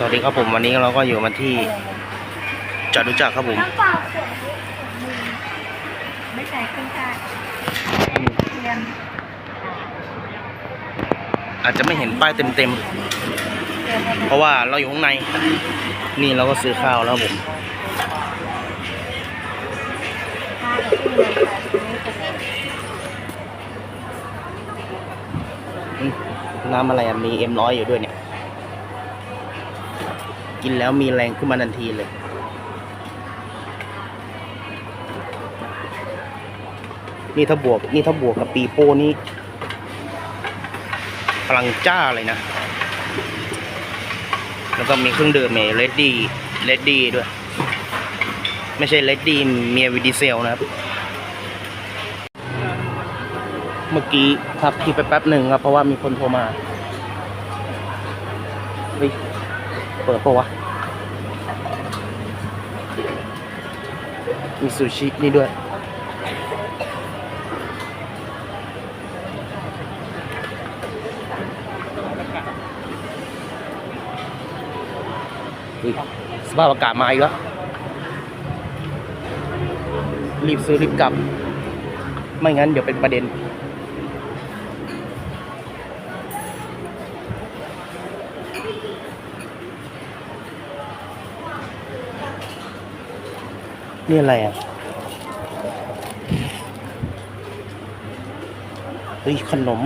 สวัสดีครับผมวันนี้เราก็อยู่มาที่จตุจักรครับผมไม่ใส่เครื่องการเทียมอาจจะไม่เห็นป้ายเต็มเทียมๆ เพราะว่าเราอยู่ข้างใน นี่เราก็ซื้อข้าวแล้วผมน้ำอะไรอะมีเอ็มร้อยอยู่ด้วยเนี่ย กินแล้วมีแรงขึ้นมาทันทีเลย นี่ถ้าบวก นี่ถ้าบวกกับปีโป้นี่พลังจ้าเลยนะ แล้วก็มีเครื่องดื่มเมเลดดี้เลดดี้ด้วย ไม่ใช่เลดดี้เมียวิดีเซลนะครับ เมื่อกี้พักที่ไปแป๊บหนึ่งครับเพราะว่ามีคนโทรมาเฮ้ย เปิดปะวะ มีซูชินี่ด้วย สภาพอากาศมาอีกแล้ว รีบซื้อรีบกลับ ไม่งั้นเดี๋ยวเป็นประเด็น นี่อะไรอะ เฮ้ย ขนม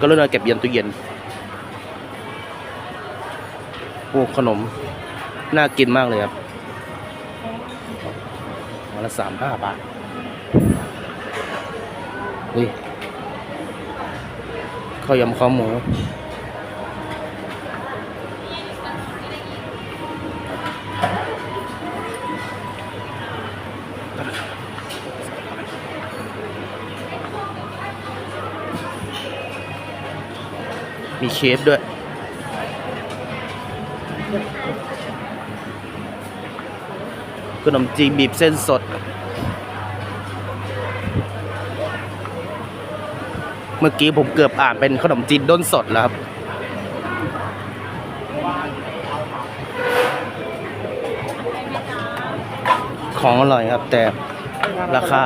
ก็เลยเอาเก็บเย็นตู้เย็น โอ้ขนม น่ากินมากเลยครับวันละสามห้าบาทเฮ้ย ข้าวยำข้าวหมูมีเชฟด้วย ขนมจีนบีบเส้นสด เมื่อกี้ผมเกือบอ่านเป็นขนมจีนด้นสดแล้วครับ ของอร่อยครับ แต่ราคา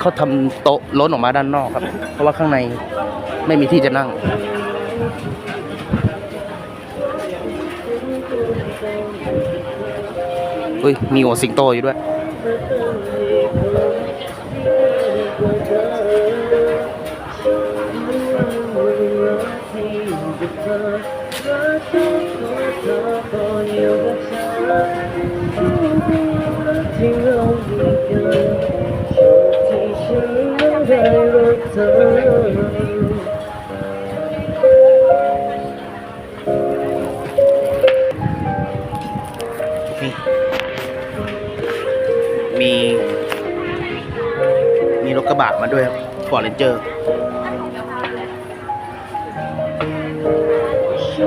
เขาทำโต๊ะล้นออกมาด้านนอกครับ เพราะว่าข้างในไม่มีที่จะนั่ง เฮ้ยมีหัวสิงโตอยู่ด้วยมี บะมาด้วยครับฟอร์เรนเจอร์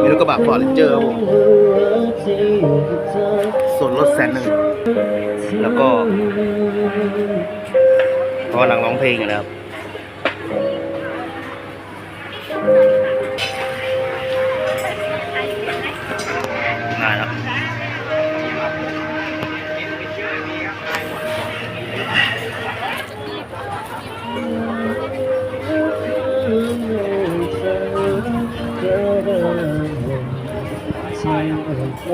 มีรถกระบะฟอร์เรนเจอร์ครับผมส่วนรถแสนหนึ่ง แล้วก็เขากำลังร้องเพลงอยู่นะครับ ม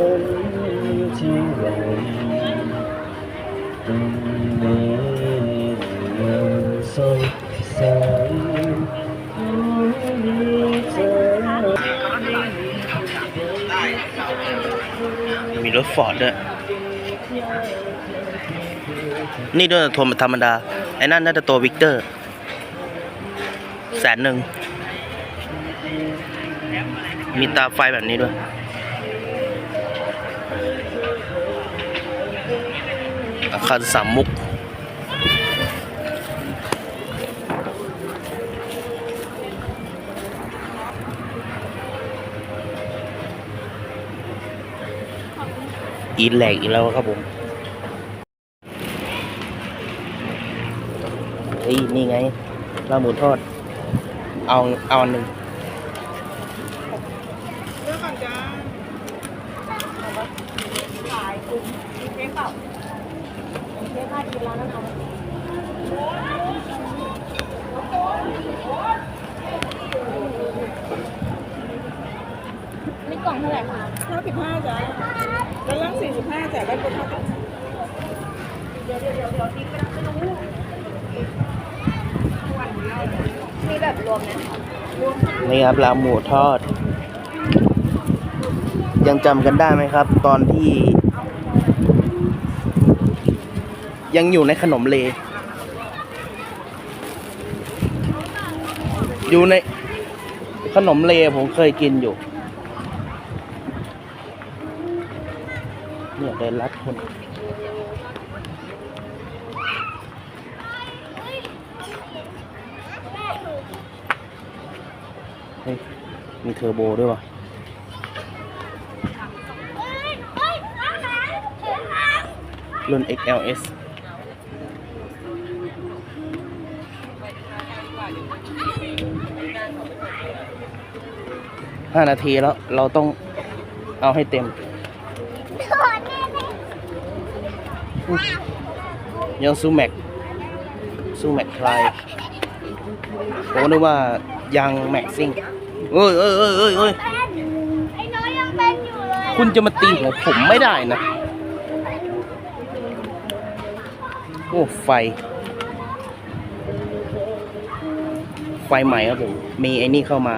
ีรถฟอร์ดด้วย นี่ด้วยโทรธรรมดา ไอ้นั่นน่าจะตัววิกเตอร์ แสนหนึ่ง มีตาไฟแบบนี้ด้วย อาคารสามมุกอีนแหลกอีกแล้วครับผมเฮ้ยนี่ไงลาหมูทอด เอาเอาหนึ่งเลือกก่อนจ้าขายคุณมีเค้กเปล่า นี่กล่องเท่าไหร่คะห้าสิบห้าจ้าแล้วล่างสี่สิบห้าจ้าได้บนห้าสิบมีแบบรวมไหมนี่ครับลาหมูทอด ยังจำกันได้ไหมครับ ตอนที่ ยังอยู่ในขนมเล อยู่ในขนมเลผมเคยกินอยู่ เนี่ยได้รัดคนเฮ้ยมีเทอร์โบด้วยวะรุ่น XLS ห้านาทีแล้วเราต้องเอาให้เต็ม ยังซูแม็กซูแม็กคลายผมก็นึกว่ายังแม็กซิ่งเอ้ยเอ้ยเอ้ยเอ้ยเอ้ยไอ้น้อยยังเป็นอยู่เลยคุณจะมาตีหัวผมไม่ได้นะ โอ้ไฟ ไฟใหม่ครับผม มีไอ้นี่เข้ามา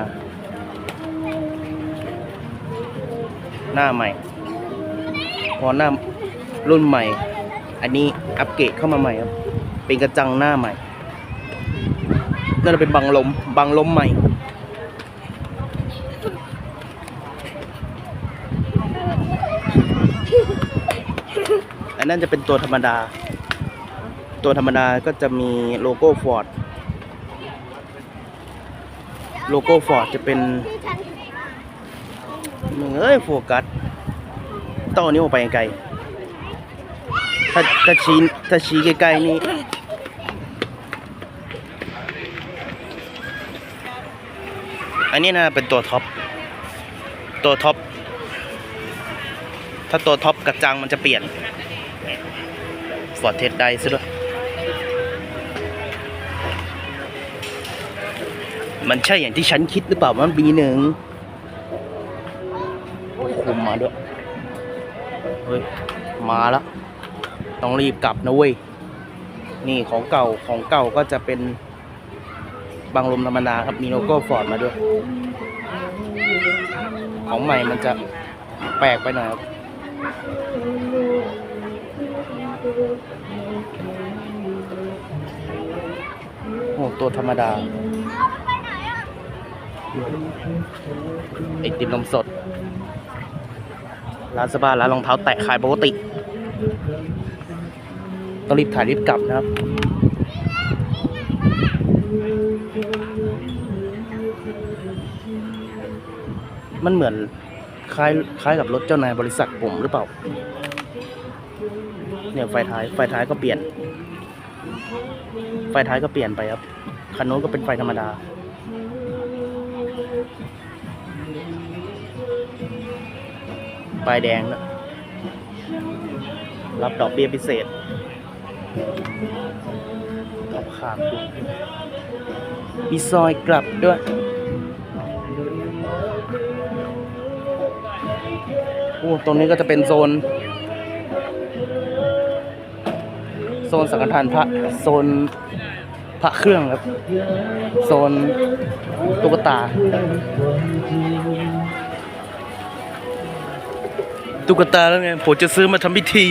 หน้าใหม่พอหน้ารุ่นใหม่ อันนี้อัปเกรดเข้ามาใหม่ครับ เป็นกระจังหน้าใหม่นั่นเป็นบังลมบังลมใหม่ อันนั้นจะเป็นตัวธรรมดา ตัวธรรมดาก็จะมีโลโก้ฟอร์ด โลโก้ฟอร์ดจะเป็น มึงเอ้ยโฟกัสต้องเอานิ้วออกไปไกลถ้าถ้าชี้ถ้าชี้ใกลๆนี่อันนี้นะเป็นตัวท็อป ตัวท็อป ถ้าตัวท็อปกระจังมันจะเปลี่ยนฟอร์เทสได้ซะด้วย มันใช่อย่างที่ฉันคิดหรือเปล่าว่าบีหนึ่ง มาด้วย เฮ้ย มาแล้ว ต้องรีบกลับนะเว้ย นี่ของเก่าของเก่าก็จะเป็นบางลมธรรมดาครับ มีโลโก้ฟอร์ดมาด้วย ของใหม่มันจะแปลกไปหน่อยครับโอ้ตัวธรรมดาไอติมนมสด ร้านสปาร้านรองเท้าแตะขายปกติต้องรีบถ่ายรีบกลับนะครับมันเหมือนคล้ายคล้ายกับรถเจ้านายบริษัทผมหรือเปล่า เนี่ยไฟท้ายไฟท้ายก็เปลี่ยน ไฟท้ายก็เปลี่ยนไปครับคันโน้นก็เป็นไฟธรรมดา ป้ายแดงนะรับดอกเบี้ยพิเศษรับขามดูมีซอยกลับด้วยโอ้ตรงนี้ก็จะเป็นโซน โซนสังฆทานพระ โซนพระเครื่องครับ โซนตุ๊กตา ตุ๊กตาแล้วไงผมจะซื้อมาทำพิธี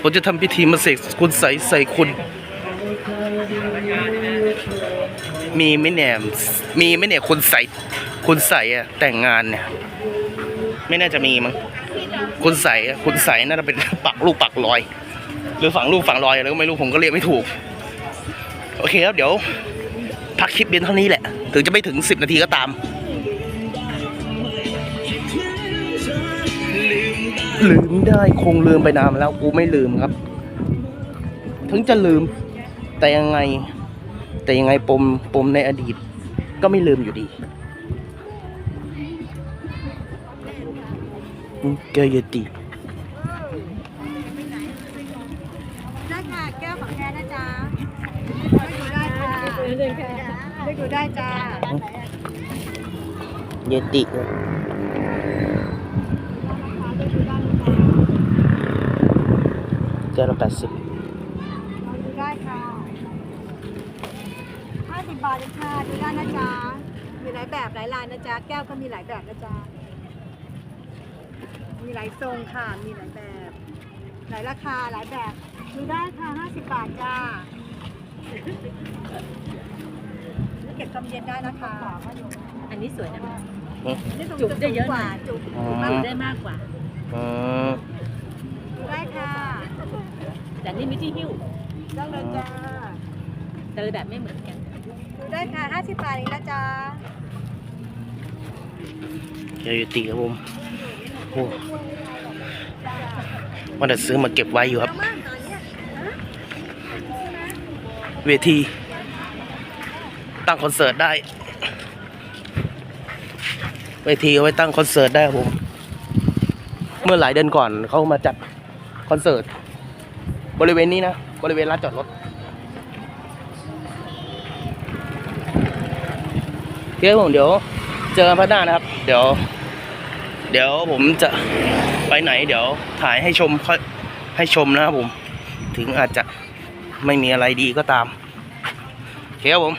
ผมจะทำพิธีมาเสกคุณใส่ใส่คุณ มีไม่แหนมมีไม่เนี่ยคุณใส่คุณใส่อะแต่งงานเนี่ย ไม่น่าจะมีมั้งคุณใส่ะคุณใส่น่าจะเป็นปักลูกปักรอย หรือฝังลูกฝังรอยอะไรก็ไม่รู้ผมก็เรียกไม่ถูก โอเคครับเดี๋ยวพักคลิปเบียนเท่านี้แหละ ถึงจะไม่ถึงสิบนาทีก็ตาม ได้คงลืมไปนานแล้วกูไม่ลืมครับ ถึงจะลืม แต่ยังไง แต่ยังไงปมปมในอดีต ก็ไม่ลืมอยู่ดีอืมเกยติได้ค่ะแก้วของแท้นะจ๊ะได้ดูได้ค่ะได้ดูได้จ้าเยติ แก้วละแปดสิบดูได้ค่ะห้าสิบบาทเองค่ะดูได้นะจ๊ะมีหลายแบบหลายลายนะจ๊ะ แก้วก็มีหลายแบบนะจ๊ะ มีหลายทรงค่ะ มีหลายแบบ หลายราคาหลายแบบดูได้ค่ะห้าสิบบาทจ้าเก็บกำเย็นได้นะคะอันนี้สวยนะนี่ตรงจุกได้เยอะหน่กว่าอยจุกอ๋อมันได้มากกว่า อืมดูได้ค่ะ แต่นี่มีที่หิ้วได้เลยจ้าแต่ละแบบไม่เหมือนกันดูได้ค่ะห้าสิบบาทเองนะจ๊ะเกยติครับผมโอ้ว่าจะซื้อมาเก็บไว้อยู่ครับเยอะมากตอนเนี้ยเวที ตั้งคอนเสิร์ตได้ เวทีเอาไว้ตั้งคอนเสิร์ตได้ครับผม เมื่อหลายเดือนก่อนเขามาจัดคอนเสิร์ต บริเวณนี้นะ บริเวณลานจอดรถเคครับผมเดี๋ยว เจอกันพัฒนานะครับ เดี๋ยว เดี๋ยวผมจะไปไหน เดี๋ยวถ่ายให้ชมค่อยให้ชมนะครับผม ถึงอาจจะไม่มีอะไรดีก็ตามโอเคครับผม